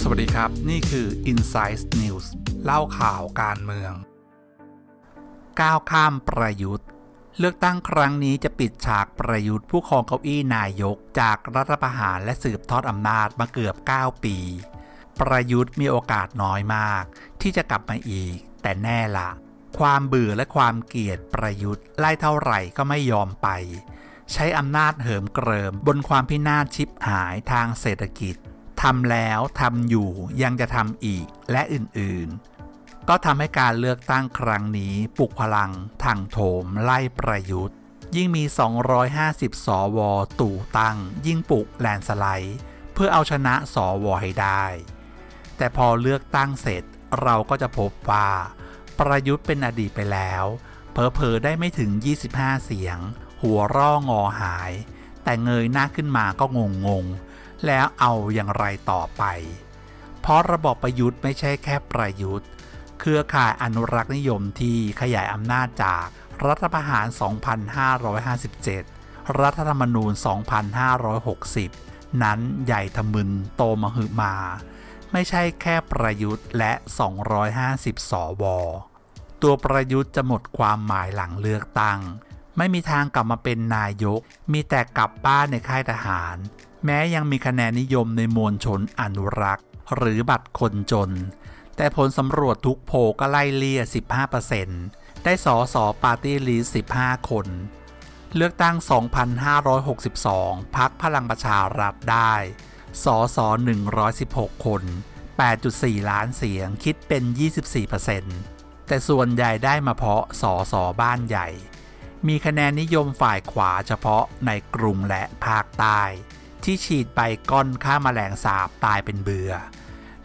สวัสดีครับ นี่คือ Insight News เล่าข่าวการเมือง ก้าวข้ามประยุทธ์ เลือกตั้งครั้งนี้จะปิดฉากประยุทธ์ผู้ครองเก้าอี้นายกจากรัฐประหารและสืบทอดอำนาจมาเกือบ 9 ปี ประยุทธ์มีโอกาสน้อยมาก ที่จะกลับมาอีก แต่แน่ละความเบื่อและความเกลียดประยุทธ์ไล่เท่าไหร่ก็ไม่ยอมไป ใช้อำนาจเหิมเกริม บนความพินาศชิบหายทางเศรษฐกิจทำแล้วทำอยู่ยังจะทำอีกและอื่นๆ ก็ทำให้การเลือกตั้งครั้งนี้ปลุกพลังทางโถมไล่ประยุทธ์ ยิ่งมี 250 สว ตู่ตั้ง ยิ่งปลุกแลนสไลด์ เพื่อเอาชนะสวให้ได้ แต่พอเลือกตั้งเสร็จเราก็จะพบว่า ประยุทธ์เป็นอดีตไปแล้วเพอเพอได้ไม่ถึง 25 เสียง หัวร่องอหาย แต่เงยหน้าขึ้นมาก็งงงๆแล้วเอาอย่างไรต่อไป เพราะระบบประยุทธ์ไม่ใช่แค่ประยุทธ์ เครือข่ายอนุรักษ์นิยมที่ขยายอำนาจจากรัฐประหาร 2557 รัฐธรรมนูญ 2560 นั้นใหญ่ทะมึนโตมหึมา ไม่ใช่แค่ประยุทธ์และ 250 สว ตัวประยุทธ์จะหมดความหมายหลังเลือกตั้ง ไม่มีทางกลับมาเป็นนายก มีแต่กลับบ้านในค่ายทหาร แม้ยังมีคะแนนนิยมในมวลชนอนุรักษ์ หรือบัตรคนจน แต่ผลสำรวจทุกโพลก็ไล่เลี่ย 15%ได้สอสอปาร์ตี้ลีส15 คน เลือกตั้ง 2,562 พักพลังประชารัฐได้สอสอ116 คน 8.4 ล้านเสียงคิดเป็น 24%แต่ส่วนใหญ่ได้มาเพราะสอสอบ้านใหญ่ มีคะแนนนิยมฝ่ายขวาเฉพาะในกรุงและภาคใต้ ที่ฉีดไปก้อนฆ่ามาแมลงสาบตายเป็นเบือ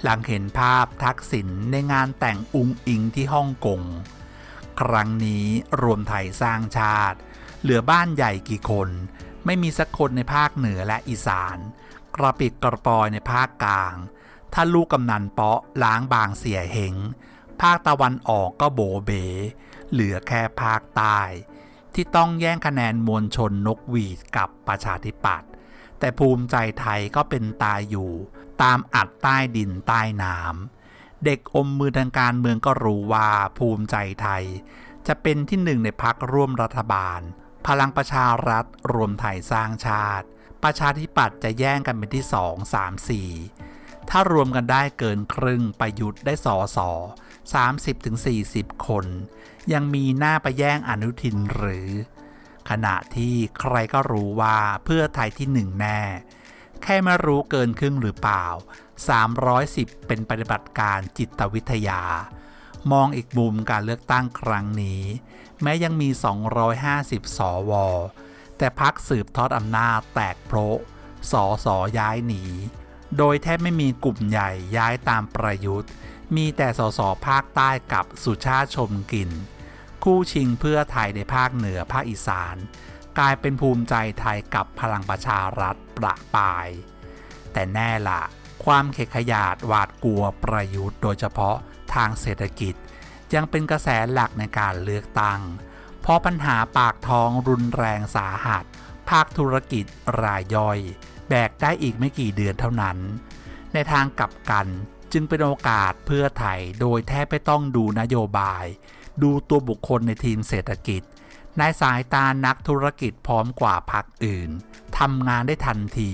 หลังเห็นภาพทักษิณในงานแต่งอุงอิงที่ฮ่องกง ครั้งนี้รวมไทยสร้างชาติ เหลือบ้านใหญ่กี่คน ไม่มีสักคนในภาคเหนือและอีสาน กระปิดกระปอยในภาคกลาง ถ้าลูกกำนันเปาะล้างบางเสียเหงภาคตะวันออกก็โบเบ เหลือแค่ภาคใต้ ที่ต้องแย่งคะแนนมวลชนนกหวีดกับประชาธิปัตย์แต่ภูมิใจไทยก็เป็นตายอยู่ ตามอัดใต้ดินใต้น้ำเด็กอมมือทางการเมืองก็รู้ว่าภูมิใจไทย จะเป็นที่หนึ่งในพักร่วมรัฐบาล พลังประชารัฐรวมไทยสร้างชาติ ประชาธิปัตย์จะแย่งกันเป็นที่2 3 4ถ้ารวมกันได้เกินครึ่งประยุทธ์ได้สอสอ30-40 คน ยังมีหน้าไปแย่งอนุทินหรือ ขณะที่ใครก็รู้ว่าเพื่อไทยที่หนึ่งแน่ แค่ไม่รู้เกินครึ่งหรือเปล่า 310 เป็นปฏิบัติการจิตวิทยา มองอีกมุมการเลือกตั้งครั้งนี้ แม้ยังมี 250 สว แต่พักสืบทอดอำนาจแตกโพระสอสอย้ายหนี โดยแทบไม่มีกลุ่มใหญ่ย้ายตามประยุทธ์ มีแต่สสภาคใต้กับสุชาติชมกลิ่น คู่ชิงเพื่อไทยในภาคเหนือภาคอีสาน กลายเป็นภูมิใจไทยกับพลังประชารัฐประปาย แต่แน่ละความเขขยาดหวาดกลัวประยุทธ์โดยเฉพาะทางเศรษฐกิจ ยังเป็นกระแสหลักในการเลือกตั้ง เพราะปัญหาปากท้องรุนแรงสาหัส ภาคธุรกิจรายย่อย แบกได้อีกไม่กี่เดือนเท่านั้น ในทางกลับกันจึงเป็นโอกาสเพื่อไทยโดยแทบไม่ต้องดูนโยบาย ดูตัวบุคคลในทีมเศรษฐกิจ ในสายตานักธุรกิจพร้อมกว่าพรรคอื่นทำงานได้ทันที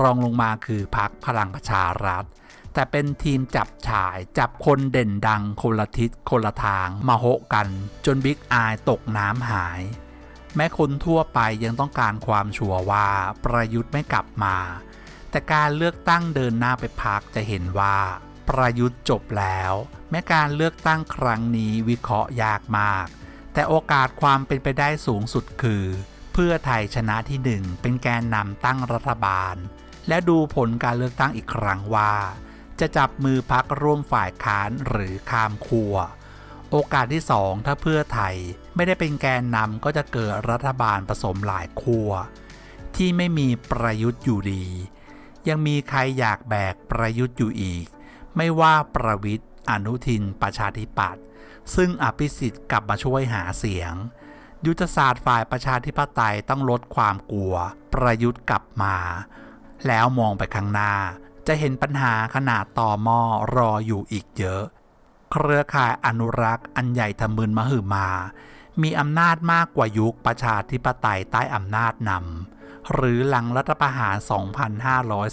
รองลงมาคือพรรคพลังประชารัฐ แต่เป็นทีมจับฉายจับคนเด่นดังคนละทิศคนละทางมาโหกัน จนบิ๊กอายตกน้ำหาย แม้คนทั่วไปยังต้องการความชัวร์ว่าประยุทธ์ไม่กลับมา แต่การเลือกตั้งเดินหน้าไปพักจะเห็นว่า ประยุทธ์จบแล้ว แม้การเลือกตั้งครั้งนี้วิเคราะห์ยากมาก แต่โอกาสความเป็นไปได้สูงสุดคือ เพื่อไทยชนะที่หนึ่งเป็นแกนนำตั้งรัฐบาล และดูผลการเลือกตั้งอีกครั้งว่า จะจับมือพักร่วมฝ่ายค้านหรือข้ามขั้วโอกาสที่สองถ้าเพื่อไทยไม่ได้เป็นแกนนำก็จะเกิดรัฐบาลผสมหลายขั้วที่ไม่มีประยุทธ์อยู่ดี ยังมีใครอยากแบกประยุทธ์อยู่อีก ไม่ว่าประวิทย์ อนุทินประชาธิปัตย์ซึ่งอภิสิทธิ์กลับมาช่วยหาเสียง ยุทธศาสตร์ฝ่ายประชาธิปไตยต้องลดความกลัว ประยุทธ์กลับมา แล้วมองไปข้างหน้า จะเห็นปัญหาขนาดต่อหม้อรออยู่อีกเยอะ เครือข่ายอนุรักษ์อันใหญ่ทะมึนมหึมา มีอำนาจมากกว่ายุคประชาธิปไตยใต้อำนาจนำหรือหลังรัฐประหาร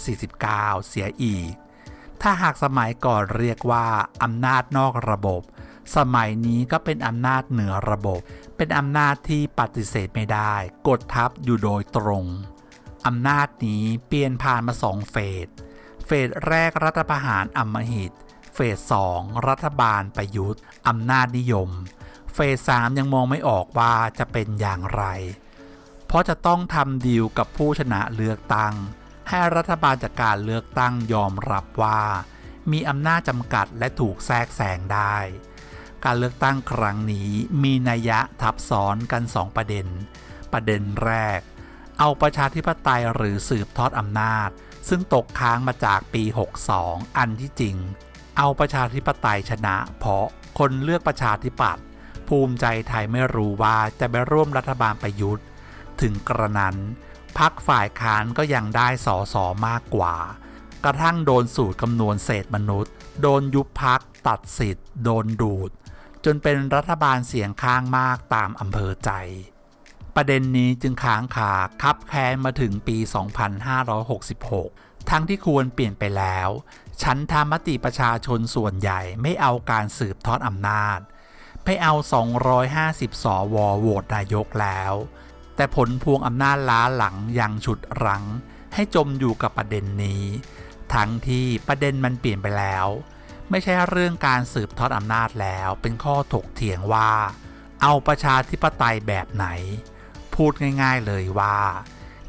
2549 เสียอีก ถ้าหากสมัยก่อนเรียกว่าอำนาจนอกระบบ สมัยนี้ก็เป็นอำนาจเหนือระบบ เป็นอำนาจที่ปฏิเสธไม่ได้ กดทับอยู่โดยตรงอำนาจนี้เปลี่ยนผ่านมาสองเฟส เฟสแรกรัฐประหารอำมหิต เฟสสองรัฐบาลประยุทธ์อำนาจนิยม เฟสสามยังมองไม่ออกว่าจะเป็นอย่างไร เพราะจะต้องทำดีลกับผู้ชนะเลือกตั้ง ให้รัฐบาลจากการเลือกตั้งยอมรับว่า มีอำนาจจำกัดและถูกแทรกแซงได้ การเลือกตั้งครั้งนี้มีนัยยะทับซ้อนกันสองประเด็น ประเด็นแรก เอาประชาธิปไตยหรือสืบทอดอำนาจ ซึ่งตกค้างมาจากปี 62 อันที่จริง เอาประชาธิปไตยชนะ เพราะคนเลือกประชาธิปัตย์ภูมิใจไทยไม่รู้ว่าจะไปร่วมรัฐบาลประยุทธ์ ถึงกระนั้น พักฝ่ายค้านก็ยังได้สอสอมากกว่า กระทั่งโดนสูตรคำนวณเศษมนุษย์ โดนยุบพักตัดสิทธิ์ โดนดูด จนเป็นรัฐบาลเสียงข้างมากตามอำเภอใจ ประเด็นนี้จึงค้างคาคับแค้นมาถึงปี 2566 ทั้งที่ควรเปลี่ยนไปแล้วฉันทามติประชาชนส่วนใหญ่ไม่เอาการสืบทอดอำนาจ ไม่เอา 250 สวโหวตนายกแล้ว แต่ผลพวงอำนาจล้าหลังยังฉุดรั้ง ให้จมอยู่กับประเด็นนี้ ทั้งที่ประเด็นมันเปลี่ยนไปแล้ว ไม่ใช่เรื่องการสืบทอดอำนาจแล้วเป็นข้อถกเถียงว่า เอาประชาธิปไตยแบบไหน พูดง่ายๆเลยว่า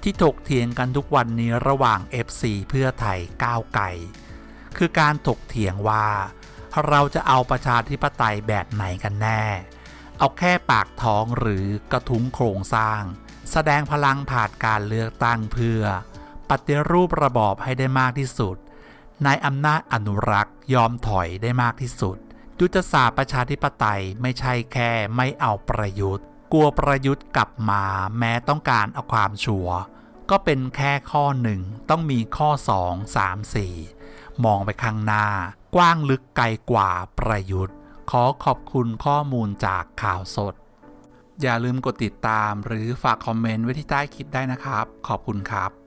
ที่ถกเถียงกันทุกวันนี้ระหว่าง FC เพื่อไทยก้าวไกลคือการถกเถียงว่า เราจะเอาประชาธิปไตยแบบไหนกันแน่ เอาแค่ปากท้องหรือกระทุ้งโครงสร้าง แสดงพลังผ่านการเลือกตั้งเพื่อ ปฏิรูประบอบให้ได้มากที่สุดนายอำนาจอนุรักษ์ยอมถอยได้มากที่สุดยุทธศาสตร์ประชาธิปไตยไม่ใช่แค่ไม่เอาประยุทธ์ กลัวประยุทธ์กลับมาแม้ต้องการเอาความชัวก็เป็นแค่ข้อหนึ่งต้องมีข้อ 2 3 4 มองไปข้างหน้า กว้างลึกไกลกว่าประยุทธ์ ขอขอบคุณข้อมูลจากข่าวสด อย่าลืมกดติดตามหรือฝากคอมเมนต์ไว้ที่ใต้คลิปได้นะครับ ขอบคุณครับ